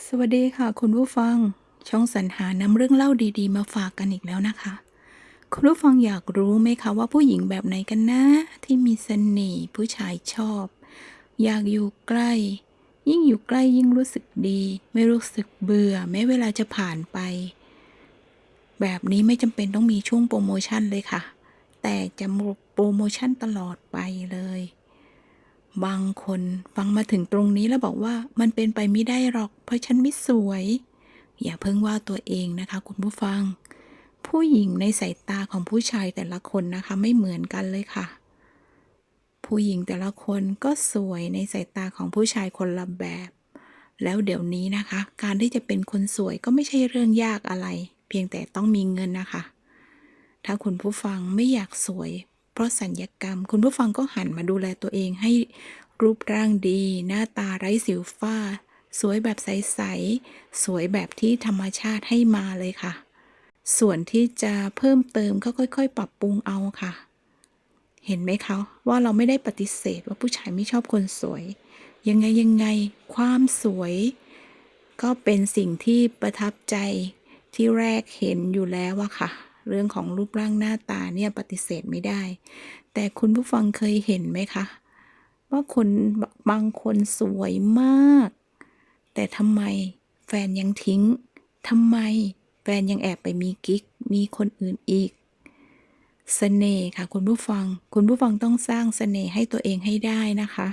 สวัสดีค่ะ คุณผู้ฟัง ช่องสรรหานำเรื่องเล่าดีๆ มาฝากกันอีกแล้วนะคะ คุณผู้ฟังอยากรู้ไหมคะว่าผู้หญิงแบบไหนกันนะ ที่มีเสน่ห์ผู้ชายชอบ อยากอยู่ใกล้ ยิ่งอยู่ใกล้ยิ่งรู้สึกดี ไม่รู้สึกเบื่อแม้เวลาจะผ่านไป แบบนี้ไม่จำเป็นต้องมีช่วงโปรโมชั่นเลยค่ะ แต่จะโปรโมชั่นตลอดไปเลย บางคนฟังมาถึงตรงนี้แล้วบอกว่ามันเป็นไปไม่ได้หรอก เพราะฉันไม่สวย อย่าเพิ่งว่าตัวเองนะคะ คุณผู้ฟัง ผู้หญิงในสายตาของผู้ชายแต่ละคนนะคะไม่เหมือนกันเลยค่ะ ผู้หญิงแต่ละคนก็สวยในสายตาของผู้ชายคนละแบบ แล้วเดี๋ยวนี้นะคะ การที่จะเป็นคนสวยก็ไม่ใช่เรื่องยากอะไร เพียงแต่ต้องมีเงินนะคะ ถ้าคุณผู้ฟังไม่อยากสวย เพราะสัญญกรรม คุณผู้ฟังก็หันมาดูแลตัวเองให้รูปร่างดี หน้าตาไร้สิวฝ้า สวยแบบใส ๆ สวยแบบที่ธรรมชาติให้มาเลยค่ะ ส่วนที่จะเพิ่มเติมก็ค่อย ๆ ปรับปรุงเอาค่ะ เห็นไหมคะว่าเราไม่ได้ปฏิเสธว่าผู้ชายไม่ชอบคนสวย ยังไงยังไงความสวย ก็เป็นสิ่งที่ประทับใจที่แรกเห็นอยู่แล้วอะค่ะ เรื่องของรูปร่างหน้าตาเนี่ยปฏิเสธไม่ได้ แต่คุณผู้ฟังเคยเห็นไหมคะ ว่าคนบางคนสวยมาก แต่ทำไมแฟนยังทิ้งทำไมแฟนยังแอบไปมีกิ๊ก มีคนอื่นอีกเสน่ห์ค่ะ คุณผู้ฟัง คุณผู้ฟังต้องสร้างเสน่ห์ให้ตัวเองให้ได้นะคะ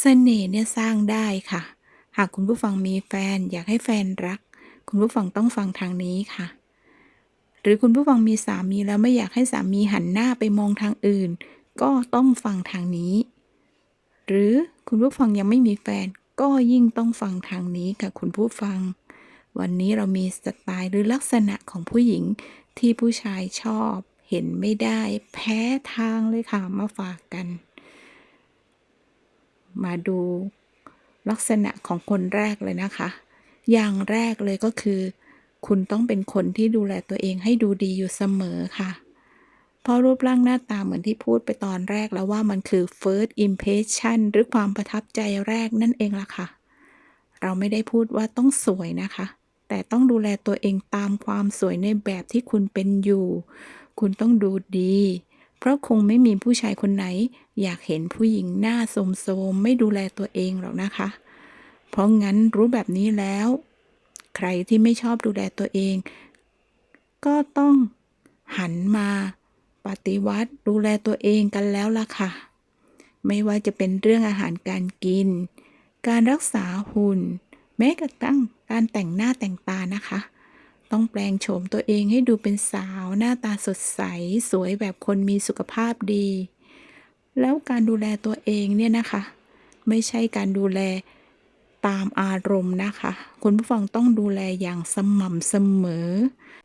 เสน่ห์เนี่ยสร้างได้ค่ะ หากคุณผู้ฟังมีแฟนอยากให้แฟนรัก คุณผู้ฟังต้องฟังทางนี้ค่ะ หรือคุณผู้ฟังมีสามีแล้วไม่อยากให้สามีหันหน้าไปมองทางอื่น ก็ต้องฟังทางนี้ หรือคุณผู้ฟังยังไม่มีแฟน ก็ยิ่งต้องฟังทางนี้ค่ะคุณผู้ฟัง วันนี้เรามีสไตล์หรือลักษณะของผู้หญิงที่ผู้ชายชอบ เห็นไม่ได้แพ้ทางเลยค่ะมาฝากกัน มาดูลักษณะของคนแรกเลยนะคะ อย่างแรกเลยก็คือ คุณต้องเป็นคนที่ดูแลตัวเองให้ดูดีอยู่เสมอค่ะ เพราะรูปร่างหน้าตาเหมือนที่พูดไปตอนแรกแล้วว่ามันคือ first impression หรือความประทับใจแรกนั่นเองล่ะค่ะ เราไม่ได้พูดว่าต้องสวยนะคะ แต่ต้องดูแลตัวเองตามความสวยในแบบที่คุณเป็นอยู่ คุณต้องดูดี เพราะคงไม่มีผู้ชายคนไหน อยากเห็นผู้หญิงหน้าโสมๆไม่ดูแลตัวเองหรอกนะคะ เพราะงั้นรู้แบบนี้แล้ว ใครที่ไม่ชอบดูแลตัวเอง ก็ต้องหันมาปฏิวัติดูแลตัวเองกันแล้วล่ะค่ะ ไม่ว่าจะเป็นเรื่องอาหารการกิน การรักษาหุ่น แม้กระทั่งการแต่งหน้าแต่งตานะคะ ต้องแปลงโฉมตัวเองให้ดูเป็นสาวหน้าตาสดใส สวยแบบคนมีสุขภาพดี แล้วการดูแลตัวเองเนี่ยนะคะ ไม่ใช่การดูแล ตามอารมณ์นะคะ คุณผู้ฟังต้องดูแลอย่างสม่ำเสมอ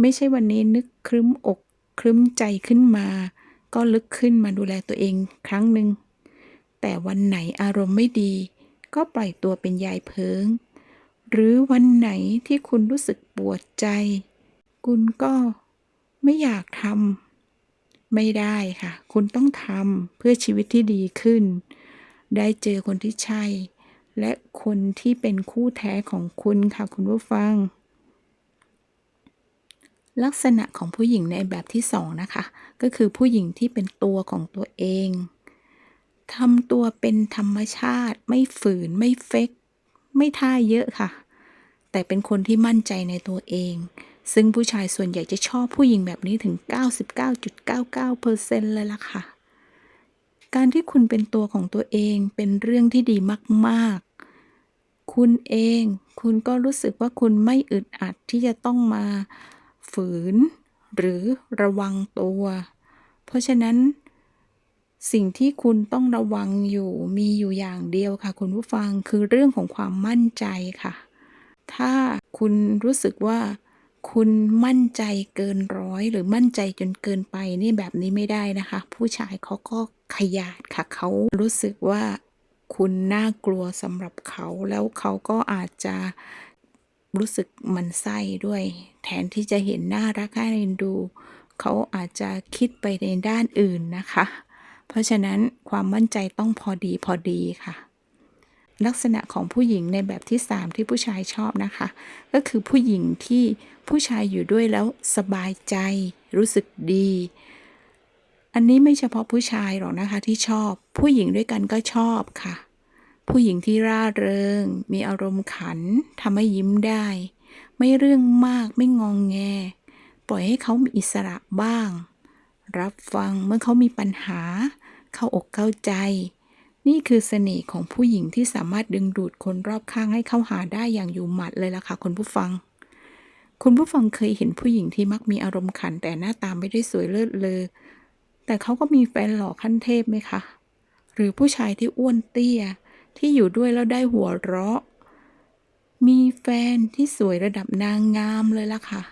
ไม่ใช่วันนี้นึกครึ้มอกครึ้มใจขึ้นมา ก็ลึกขึ้นมาดูแลตัวเองครั้งหนึ่งแต่วันไหนอารมณ์ไม่ดี ก็ปล่อยตัวเป็นยายเพิง หรือวันไหนที่คุณรู้สึกปวดใจ คุณก็ไม่อยากทำไม่ได้ค่ะ คุณต้องทำเพื่อชีวิตที่ดีขึ้น ได้เจอคนที่ใช่ และคนที่เป็นคู่แท้ของคุณค่ะคุณผู้ฟัง ลักษณะของผู้หญิงในแบบที่สองนะคะ ก็คือผู้หญิงที่เป็นตัวของตัวเองทำตัวเป็นธรรมชาติ ไม่ฝืนไม่เฟกไม่ท่าเยอะค่ะ แต่เป็นคนที่มั่นใจในตัวเอง ซึ่งผู้ชายส่วนใหญ่จะชอบผู้หญิงแบบนี้ถึง 99.99%เลยล่ะค่ะการที่คุณเป็นตัวของตัวเองเป็นเรื่องที่ดีมาก คุณเอง คุณก็รู้สึกว่าคุณไม่อึดอัดที่จะต้องมาฝืน หรือระวังตัว เพราะฉะนั้น สิ่งที่คุณต้องระวังอยู่มีอยู่อย่างเดียวค่ะ คุณผู้ฟังคือเรื่องของความมั่นใจค่ะ ถ้าคุณรู้สึกว่าคุณมั่นใจเกินร้อยหรือมั่นใจจนเกินไปนี่แบบนี้ไม่ได้นะคะ ผู้ชายเขาก็ขยาดค่ะ เขารู้สึกว่า คุณน่ากลัวสำหรับเขา แล้วเขาก็อาจจะรู้สึกมันไส้ด้วย แทนที่จะเห็นน่ารักน่าเอ็นดู เขาอาจจะคิดไปในด้านอื่นนะคะ เพราะฉะนั้นความมั่นใจต้องพอดีพอดีค่ะ ลักษณะของผู้หญิงในแบบที่ 3 ที่ผู้ชายชอบนะคะ ก็คือผู้หญิงที่ผู้ชายอยู่ด้วยแล้วสบายใจ รู้สึกดี อันนี้ไม่เฉพาะผู้ชายหรอกนะคะที่ชอบ ผู้หญิงด้วยกันก็ชอบค่ะ ผู้หญิงที่ร่าเริง มีอารมณ์ขันทำให้ยิ้มได้ ไม่เรื่องมากไม่งองแง ปล่อยให้เขามีอิสระบ้าง รับฟังเมื่อเขามีปัญหา เข้าอกเข้าใจ นี่คือเสน่ห์ของผู้หญิงที่สามารถดึงดูดคนรอบข้างให้เข้าหาได้อย่างอยู่หมัดเลยล่ะค่ะคุณผู้ฟังคุณผู้ฟังเคยเห็นผู้หญิงที่มักมีอารมณ์ขันแต่หน้าตาไม่ได้สวยเลิศเลอ แต่เขาก็มีแฟนหล่อขั้นเทพไหมคะ หรือผู้ชายที่อ้วนเตี้ยที่อยู่ด้วยแล้วได้หัวเราะ มีแฟนที่สวยระดับนางงามเลยล่ะค่ะ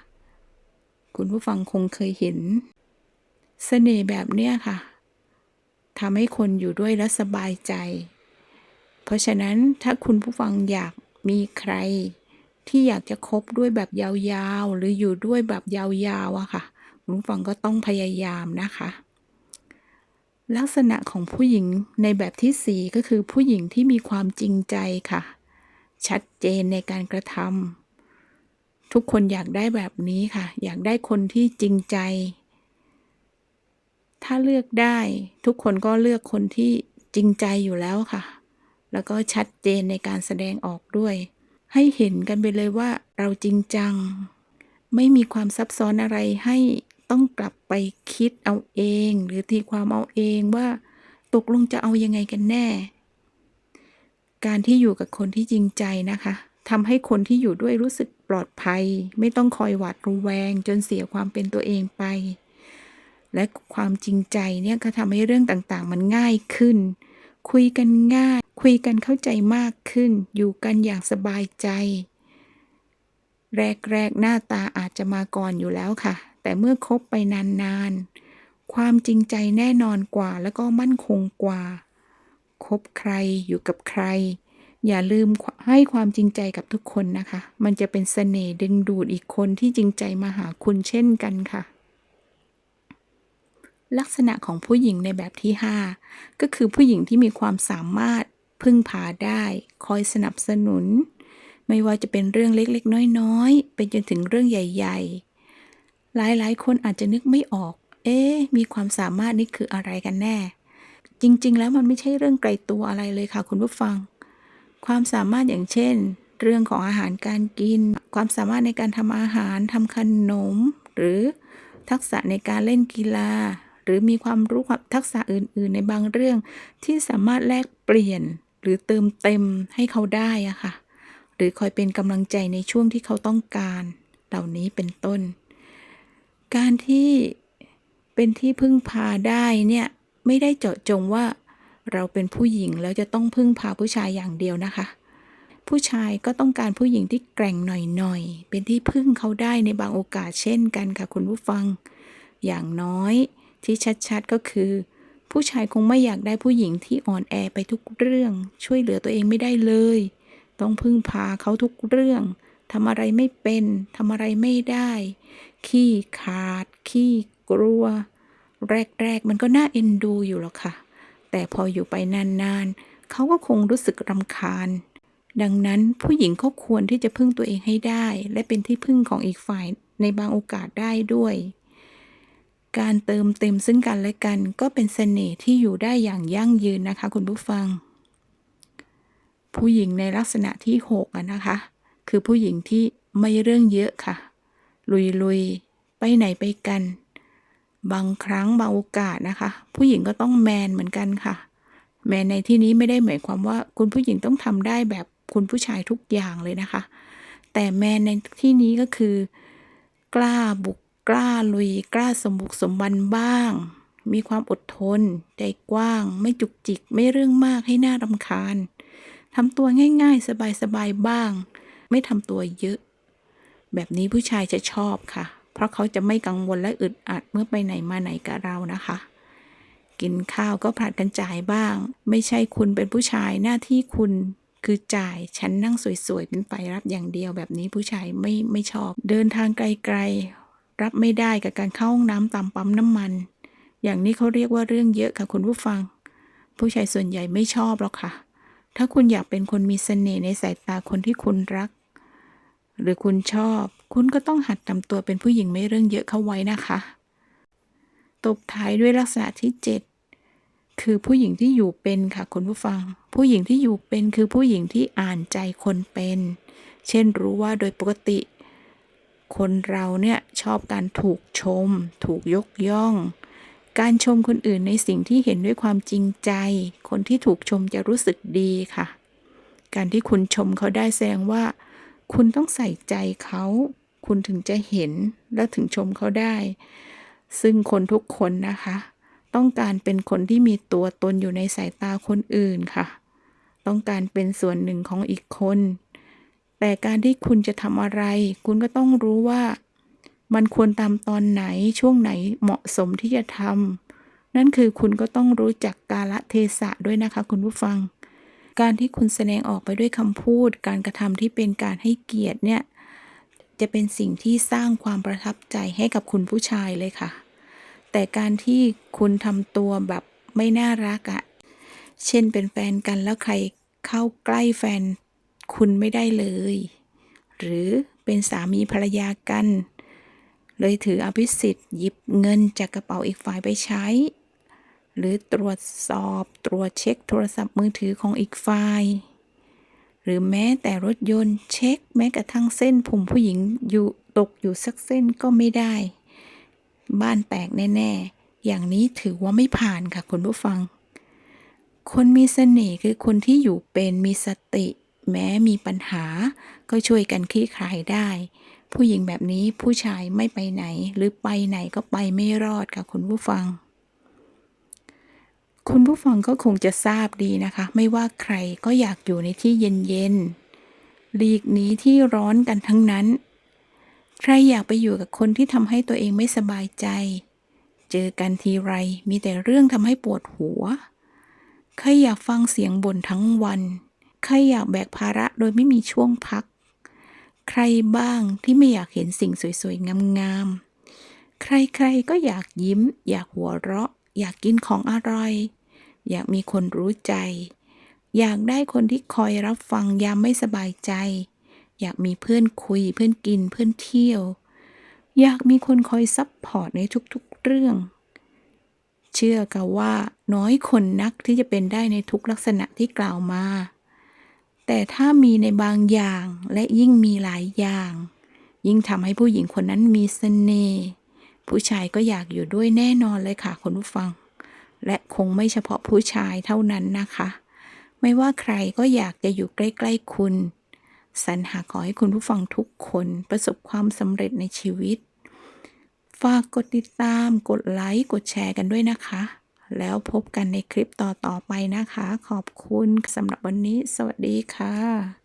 คุณผู้ฟังคงเคยเห็นเสน่ห์แบบเนี้ยค่ะทำให้คนอยู่ด้วยแล้วสบายใจ เพราะฉะนั้นถ้าคุณผู้ฟังอยากมีใครที่อยากจะคบด้วยแบบยาวๆ หรืออยู่ด้วยแบบยาวๆอะค่ะ คุณผู้ฟังก็ต้องพยายามนะคะ ลักษณะของผู้หญิงในแบบที่สี่ก็คือผู้หญิงที่มีความจริงใจค่ะ ชัดเจนในการกระทำทุกคนอยากได้แบบนี้ค่ะ อยากได้คนที่จริงใจ ถ้าเลือกได้ทุกคนก็เลือกคนที่จริงใจอยู่แล้วค่ะ แล้วก็ชัดเจนในการแสดงออกด้วย ให้เห็นกันไปเลยว่าเราจริงจัง ไม่มีความซับซ้อนอะไรให้ ต้องกลับไปคิดเอาเอง หรือตีความเอาเองว่า ตกลงจะเอายังไงกันแน่ การที่อยู่กับคนที่จริงใจนะคะทำให้คนที่อยู่ด้วยรู้สึกปลอดภัย ไม่ต้องคอยหวาดระแวง จนเสียความเป็นตัวเองไป และความจริงใจเนี่ยก็ทำให้เรื่องต่างๆ มันง่ายขึ้น คุยกันง่าย คุยกันเข้าใจมากขึ้น อยู่กันอย่างสบายใจ แรกๆหน้าตาอาจจะมาก่อนอยู่แล้วค่ะ แต่เมื่อคบไปนานๆ ความจริงใจแน่นอนกว่าแล้วก็มั่นคงกว่า คบใครอยู่กับใคร อย่าลืมให้ความจริงใจกับทุกคนนะคะ มันจะเป็นเสน่ห์ดึงดูดอีกคนที่จริงใจมาหาคุณเช่นกันค่ะลักษณะของผู้หญิงในแบบที่ 5 ก็คือผู้หญิงที่มีความสามารถพึ่งพาได้ คอยสนับสนุน ไม่ว่าจะเป็นเรื่องเล็กๆ น้อยๆ ไปจนถึงเรื่องใหญ่ๆ หลายๆ คนอาจจะนึกไม่ออก เอ๊มีความสามารถนี่คืออะไรกันแน่ จริงๆ แล้วมันไม่ใช่เรื่องไกลตัวอะไรเลยค่ะคุณผู้ฟัง ความสามารถอย่างเช่น เรื่องของอาหารการกิน ความสามารถในการทำอาหารทำขนม หรือทักษะในการเล่นกีฬา หรือมีความรู้ความทักษะอื่น ๆ ในบางเรื่อง ที่สามารถแลกเปลี่ยนหรือเติมเต็มให้เขาได้อะค่ะ หรือคอยเป็นกำลังใจในช่วงที่เขาต้องการ เหล่านี้เป็นต้น การที่เป็นที่พึ่งพาได้เนี่ยไม่ได้เจาะจงว่าเราเป็นผู้หญิงแล้วจะต้องพึ่งพาผู้ชายอย่างเดียวนะคะ ผู้ชายก็ต้องการผู้หญิงที่แกร่งหน่อยๆ เป็นที่พึ่งเขาได้ในบางโอกาสเช่นกันค่ะคุณผู้ฟัง อย่างน้อยที่ชัดๆก็คือ ผู้ชายคงไม่อยากได้ผู้หญิงที่อ่อนแอไปทุกเรื่อง ช่วยเหลือตัวเองไม่ได้เลย ต้องพึ่งพาเขาทุกเรื่อง ทำอะไรไม่เป็นทำอะไรไม่ได้ ขี้ขาด ขี้กลัว แรกๆ มันก็น่าเอ็นดูอยู่หรอกค่ะ แต่พออยู่ไปนานๆ เขาก็คงรู้สึกรำคาญ ดังนั้นผู้หญิงก็ควรที่จะพึ่งตัวเองให้ได้ และเป็นที่พึ่งของอีกฝ่ายในบางโอกาสได้ด้วย การเติมเต็มซึ่งกันและกันก็เป็นเสน่ห์ที่อยู่ได้อย่างยั่งยืนนะคะ คุณผู้ฟัง ผู้หญิงในลักษณะที่6นะคะ คือผู้หญิงที่ไม่เรื่องเยอะค่ะ ลุยๆ ไปไหนไปกัน บางครั้งบางโอกาสนะคะ ผู้หญิงก็ต้องแมนเหมือนกันค่ะ แมนในที่นี้ไม่ได้หมายความว่าคุณผู้หญิงต้องทำได้แบบคุณผู้ชายทุกอย่างเลยนะคะ แต่แมนในที่นี้ก็คือ กล้าบุกกล้าลุย กล้าสมบุกสมบันบ้าง มีความอดทน ใจกว้าง ไม่จุกจิก ไม่เรื่องมากให้หน่ารำคาญทำตัวง่ายๆ สบายๆบ้าง ไม่ทำตัวเยอะ แบบนี้ผู้ชายจะชอบค่ะ เพราะเขาจะไม่กังวลและอึดอัดเมื่อไปไหนมาไหนกับเรานะคะ กินข้าวก็ผลัดกันจ่ายบ้าง ไม่ใช่คุณเป็นผู้ชายหน้าที่คุณคือจ่ายฉันนั่งสวยๆ เป็นฝ่ายรับอย่างเดียวแบบนี้ผู้ชายไม่ไม่ชอบ เดินทางไกลๆ รับไม่ได้กับการเข้าห้องน้ำตามปั๊มน้ำมัน อย่างนี้เขาเรียกว่าเรื่องเยอะค่ะคุณผู้ฟัง ผู้ชายส่วนใหญ่ไม่ชอบหรอกค่ะ ถ้าคุณอยากเป็นคนมีเสน่ห์ในสายตาคนที่คุณรัก หรือคุณชอบ คุณก็ต้องหัดทำตัวเป็นผู้หญิงไม่เรื่องเยอะเข้าไว้นะคะ ตบท้ายด้วยลักษณะที่ 7 คือผู้หญิงที่อยู่เป็นค่ะคุณผู้ฟัง ผู้หญิงที่อยู่เป็นคือผู้หญิงที่อ่านใจคนเป็น เช่นรู้ว่าโดยปกติ คนเราเนี่ยชอบการถูกชม ถูกยกย่องการชมคนอื่นในสิ่งที่เห็นด้วยความจริงใจ คนที่ถูกชมจะรู้สึกดีค่ะ การที่คุณชมเขาได้แสดงว่า คุณต้องใส่ใจเขา คุณถึงจะเห็นและถึงชมเขาได้ ซึ่งคนทุกคนนะคะ ต้องการเป็นคนที่มีตัวตนอยู่ในสายตาคนอื่นค่ะ ต้องการเป็นส่วนหนึ่งของอีกคน แต่การที่คุณจะทำอะไร คุณก็ต้องรู้ว่า มันควรตามตอนไหนช่วงไหนเหมาะสมที่จะทำนั่นคือคุณก็ต้องรู้จักกาละเทศะด้วยนะคะคุณผู้ฟัง การที่คุณแสดงออกไปด้วยคำพูด การกระทำที่เป็นการให้เกียรติเนี่ยจะเป็นสิ่งที่สร้างความประทับใจให้กับคุณผู้ชายเลยค่ะ แต่การที่คุณทำตัวแบบไม่น่ารักอะ่ะเช่นเป็นแฟนกันแล้วใครเข้าใกล้แฟนคุณไม่ได้เลย หรือเป็นสามีภรรยากัน เลยถืออภิสิทธิ์หยิบเงินจากกระเป๋าอีกฝ่ายไปใช้ หรือตรวจสอบตรวจเช็คโทรศัพท์มือถือของอีกฝ่าย หรือแม้แต่รถยนต์เช็คแม้กระทั่งเส้นผมผู้หญิงอยู่ตกอยู่สักเส้นก็ไม่ได้ บ้านแตกแน่ ๆ อย่างนี้ถือว่าไม่ผ่านค่ะคุณผู้ฟัง คนมีเสน่ห์คือคนที่อยู่เป็นมีสติ แม้มีปัญหา ก็ช่วยกันคลี่คลายได้ ผู้หญิงแบบนี้ผู้ชายไม่ไปไหน หรือไปไหนก็ไปไม่รอดค่ะคุณผู้ฟัง คุณผู้ฟังก็คงจะทราบดีนะคะ ไม่ว่าใครก็อยากอยู่ในที่เย็นๆหลีกหนีที่ร้อนกันทั้งนั้น ใครอยากไปอยู่กับคนที่ทำให้ตัวเองไม่สบายใจ เจอกันทีไรมีแต่เรื่องทำให้ปวดหัว ใครอยากฟังเสียงบ่นทั้งวัน ใครอยากแบกภาระโดยไม่มีช่วงพัก ใครบ้างที่ไม่อยากเห็นสิ่งสวยๆงามๆใครๆก็อยากยิ้ม อยากหัวเราะ อยากกินของอร่อย อยากมีคนรู้ใจ อยากได้คนที่คอยรับฟังยามไม่สบายใจ อยากมีเพื่อนคุยเพื่อนกินเพื่อนเที่ยว อยากมีคนคอยซัพพอร์ตในทุกๆเรื่อง เชื่อกันว่าน้อยคนนักที่จะเป็นได้ในทุกลักษณะที่กล่าวมา แต่ถ้ามีในบางอย่างและยิ่งมีหลายอย่าง ยิ่งทำให้ผู้หญิงคนนั้นมีเสน่ห์ผู้ชายก็อยากอยู่ด้วยแน่นอนเลยค่ะคุณผู้ฟัง และคงไม่เฉพาะผู้ชายเท่านั้นนะคะ ไม่ว่าใครก็อยากจะอยู่ใกล้ ๆ คุณสรรหาขอให้คุณผู้ฟังทุกคนประสบความสำเร็จในชีวิต ฝากกดติดตาม กดไลค์ กดแชร์กันด้วยนะคะ แล้วพบกันในคลิปต่อ ๆ ไปนะคะ ขอบคุณสำหรับวันนี้ สวัสดีค่ะ